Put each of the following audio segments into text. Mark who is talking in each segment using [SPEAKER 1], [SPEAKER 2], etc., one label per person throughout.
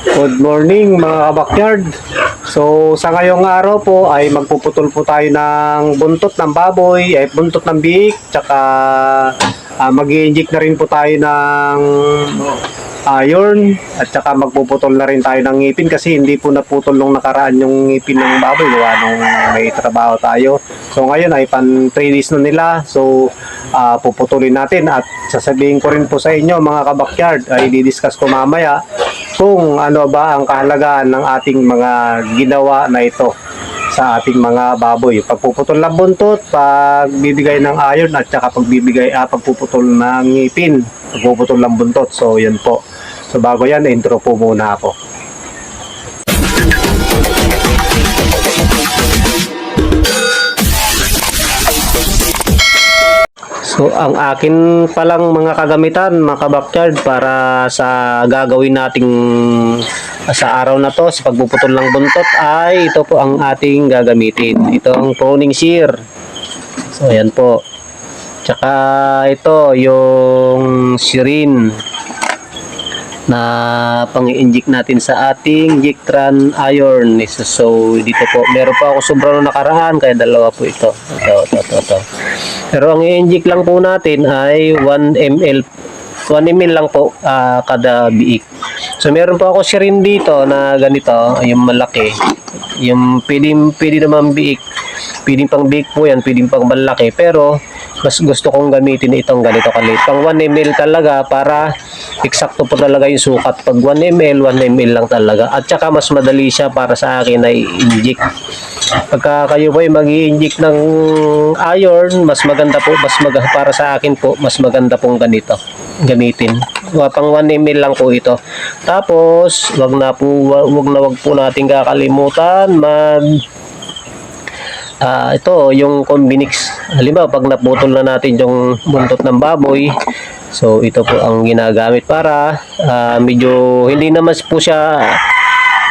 [SPEAKER 1] Good morning mga kabakyard. So sa ngayong araw po ay magpuputol po tayo ng buntot ng baboy, ay buntot ng biik, tsaka uh, mag inject na rin po tayo ng iron at tsaka magpuputol na rin tayo ng ngipin kasi hindi po naputol nung nakaraan yung ngipin ng baboy gawa nung may trabaho tayo. So ngayon ay pan 3 days na nila. So ah, puputulin natin at sasabihin ko rin po sa inyo mga kabakyard ay didiscuss ko mamaya kung ano ba ang kahalagaan ng ating mga ginawa na ito sa ating mga baboy. Pagpuputol ng buntot, pagbibigay ng iron at saka pagbibigay ah, pagpuputol ng ngipin, pagpuputol ng buntot. So yun po. So bago yan, intro po muna ako. So ang akin palang mga kagamitan, mga kabakyard para sa gagawin nating sa araw na to sa pagpuputol ng buntot ay ito po ang ating gagamitin. Ito ang pruning shear. So ayan po. Tsaka ito yung sirin na pang-inject natin sa ating Jictran iron. So dito po, meron pa ako sobrang nakaraan kaya dalawa po ito. Ito, ito, ito, ito. Pero ang i-inject lang po natin ay 1 ml 1 ml lang po ah, kada biik. So meron po ako sirin dito na ganito, yung malaki. Yung pwedeng, pwede naman biik. Pwedeng pang biik po yan, pwedeng pang malaki. Pero mas gusto kong gamitin itong ganito kalit. Pang 1 ml talaga para eksakto po talaga yung sukat. Pag 1 ml, 1 ml lang talaga. At saka mas madali siya para sa akin na i-inject. Pagka kayo po ay mag inject ng iron, mas maganda po, mas mag para sa akin po, mas maganda pong ganito gamitin. Pang 1 ml lang po ito. Tapos, wag na po, wag na wag po natin kakalimutan mag Ah, ito yung combinix. Halimbawa, pag naputol na natin yung buntot ng baboy, so ito po ang ginagamit para ah, medyo hindi naman po siya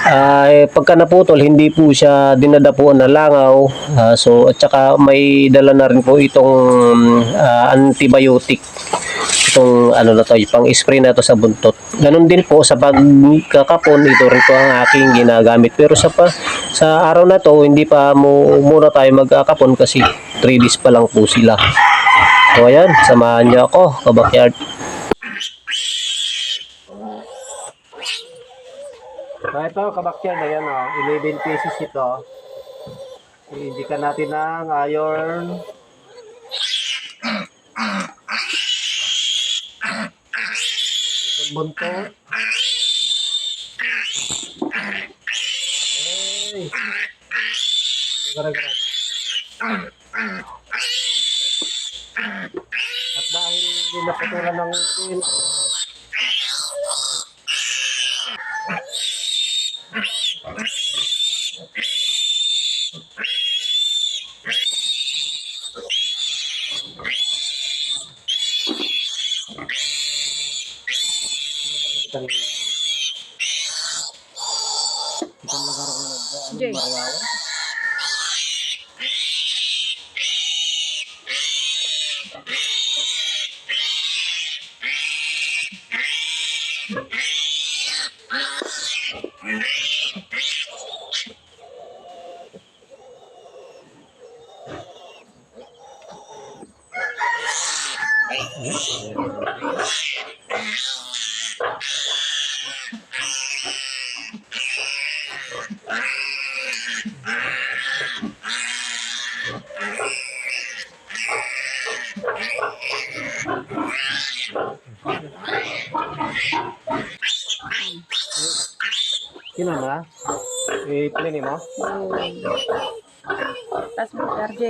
[SPEAKER 1] ay pagka naputol hindi po siya dinadapuan na langaw Ah, so at saka may dala na rin po itong ah, antibiotic itong ano na to pang spray na to sa buntot ganun din po sa pagkakapon ito rin po ang aking ginagamit pero sa pa, sa araw na to hindi pa mo muna tayo magkakapon kasi 3 days pa lang po sila so ayan samahan niyo ako kabakyard So ito, kabakyan, ayan o, 11 pieces ito. Iindikan natin ng iron. Buntot. Hey. Gara-gara. At dahil hindi naputulan ng pin,
[SPEAKER 2] Jay.
[SPEAKER 1] Sino na? I-play mo?
[SPEAKER 2] Tapos mo, RJ.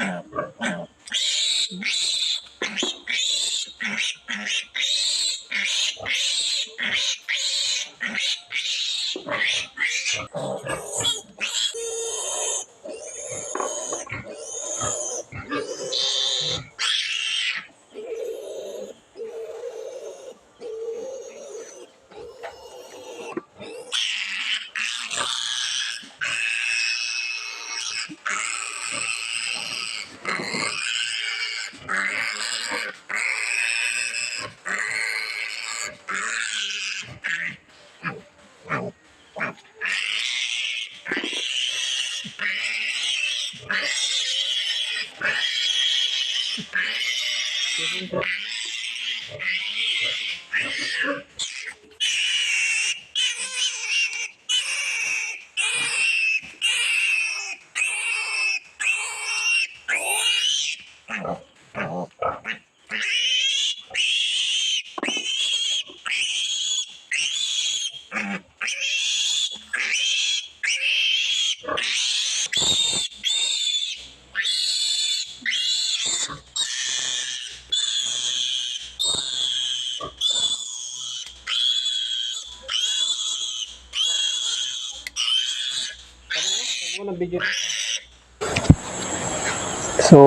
[SPEAKER 2] Yeah. Sí, sí, sí.
[SPEAKER 1] So,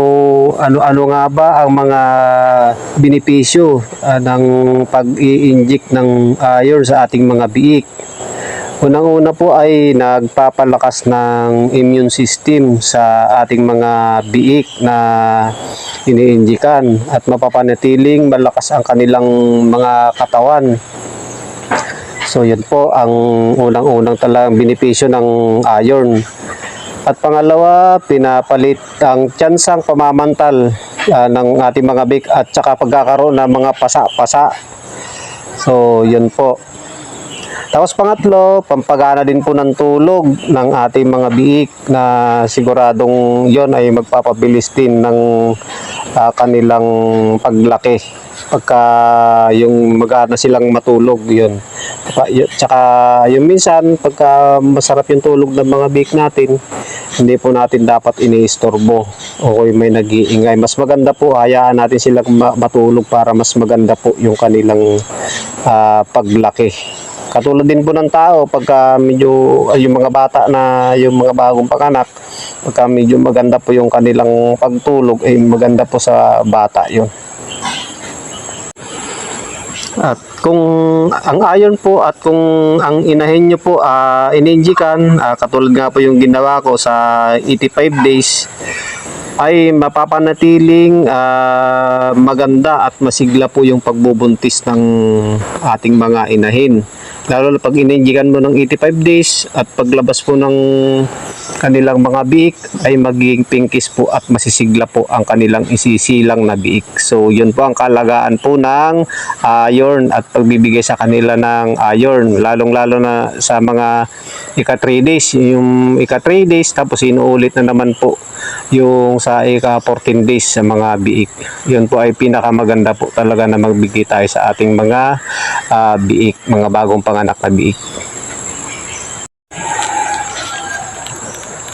[SPEAKER 1] ano-ano nga ba ang mga benepisyo ah, ng pag-i-inject ng iron sa ating mga biik? Unang-una po ay nagpapalakas ng immune system sa ating mga biik na iniinjikan at mapapanatiling malakas ang kanilang mga katawan. So, yun po ang unang-unang talagang benepisyo ng iron. At pangalawa, pinapalit ang tiyansang pamamantal ah, ng ating mga bik at saka pagkakaroon ng mga pasa-pasa. So, yun po. Tapos pangatlo, pampagana din po ng tulog ng ating mga biik na siguradong yon ay magpapabilis din ng ah, kanilang paglaki pagka yung magana silang matulog yun. Tsaka, yung minsan pagka masarap yung tulog ng mga biik natin, hindi po natin dapat iniistorbo o kung may nag-iingay. Mas maganda po, hayaan natin silang ma- matulog para mas maganda po yung kanilang ah, paglaki. Katulad din po ng tao, pagka medyo yung mga bata na yung mga bagong panganak, pagka medyo maganda po yung kanilang pagtulog, ay maganda po sa bata yun. At kung ang iron po at kung ang inahin nyo po uh, ininjikan, ah, katulad nga po yung ginawa ko sa 85 days, ay mapapanatiling ah, maganda at masigla po yung pagbubuntis ng ating mga inahin. Lalo na pag ininjikan mo ng 85 days at paglabas po ng kanilang mga biik ay magiging pinkis po at masisigla po ang kanilang isisilang na biik. So yun po ang kalagaan po ng iron at pagbibigay sa kanila ng iron lalong lalo na sa mga ika 3 days yung ika 3 days tapos inuulit na naman po yung sa ika 14 days sa mga biik. Yun po ay pinakamaganda po talaga na magbigay tayo sa ating mga ah, biik, mga bagong panganak na biik.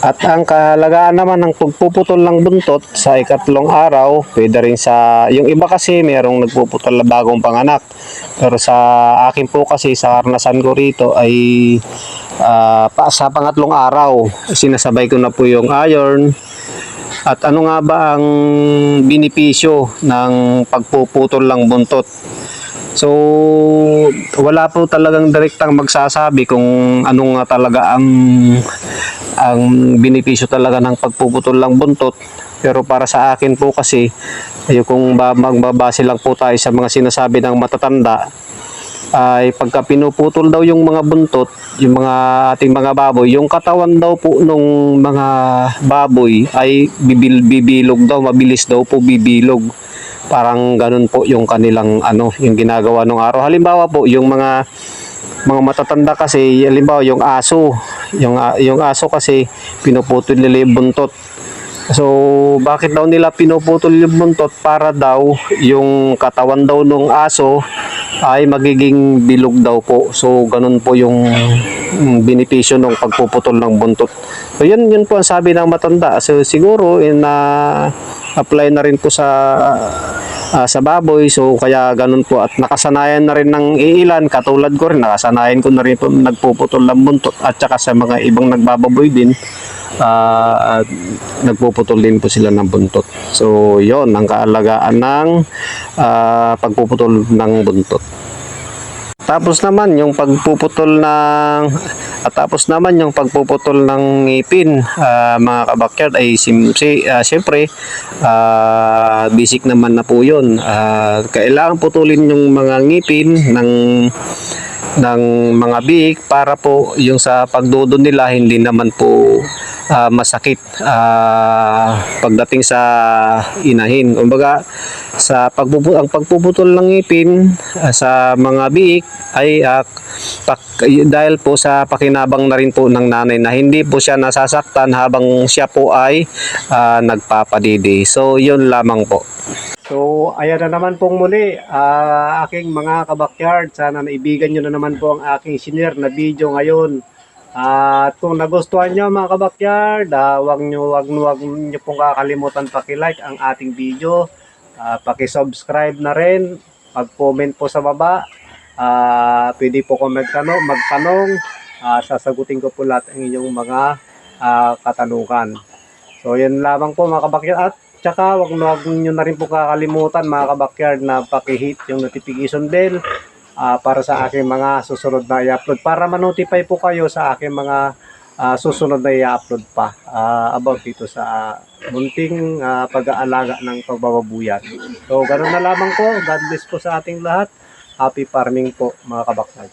[SPEAKER 1] At ang kahalagaan naman ng pagpuputol ng buntot sa ikatlong araw, pwede rin sa, yung iba kasi merong nagpuputol na bagong panganak. Pero sa akin po kasi, sa karanasan ko rito ay ah, pa, sa pangatlong araw, sinasabay ko na po yung iron. At ano nga ba ang binipisyo ng pagpuputol ng buntot? So, wala po talagang direktang magsasabi kung ano nga talaga ang ang benepisyo talaga ng pagpuputol ng buntot. Pero para sa akin po kasi, ay kung ba, magbabase lang po tayo sa mga sinasabi ng matatanda, ay pagka pinuputol daw yung mga buntot, yung mga ating mga baboy, yung katawan daw po nung mga baboy ay bibil, bibilog daw, mabilis daw po bibilog. Parang ganun po yung kanilang ano, yung ginagawa nung araw. Halimbawa po, yung mga mga matatanda kasi, halimbawa yung aso, yung a- yung aso kasi pinuputol nila yung buntot. So, bakit daw nila pinuputol yung buntot? Para daw yung katawan daw ng aso ay magiging bilog daw po. So, ganun po yung benepisyo ng pagpuputol ng buntot. So, yun, yun po ang sabi ng matanda. So, siguro, in, na apply na rin po sa ah, sa baboy. So kaya ganun po. At nakasanayan na rin ng iilan. Katulad ko rin nakasanayan ko na rin po nagpuputol ng buntot at saka sa mga ibang nagbababoy din at nagpuputol din po sila ng buntot so yon ang kaalagaan ng ah, pagpuputol ng buntot tapos naman yung pagpuputol ng at tapos naman yung pagpuputol ng ngipin ah, mga kabakyard ay sim, si, ah, siyempre ah, basic naman na po yun Ah, kailangan putulin yung mga ngipin ng ng mga biik para po yung sa pagdudo nila hindi naman po ah, masakit ah, pagdating sa inahin. Kumbaga sa pagpupu ang pagpuputol ng ngipin ah, sa mga biik ay ah, pak- dahil po sa pakinabang na rin po ng nanay na hindi po siya nasasaktan habang siya po ay ah, nagpapadidi. So yun lamang po. So, ayan na naman pong muli, ah, aking mga kabakyard. Sana naibigan nyo na naman po ang aking senior na video ngayon. At kung nagustuhan nyo mga kabakyard, ah, wag nyo, wag, wag nyo pong kakalimutan paki-like ang ating video. Ah, paki-subscribe na rin. Mag-comment po sa baba. Ah, pwede po kung magtanong, magtanong. Ah, sasagutin ko po lahat ang inyong mga ah, katanungan. So, yan lamang po mga kabakyard. At Tsaka wag wag nyo na rin po kakalimutan mga kabakyard na paki-hit yung notification bell ah, para sa aking mga susunod na i-upload. Para ma-notify po kayo sa aking mga ah, susunod na i-upload pa ah, about dito sa munting ah, pag-aalaga ng pagbababuyan. So ganun na lamang po. God bless po sa ating lahat. Happy farming po mga kabakyard.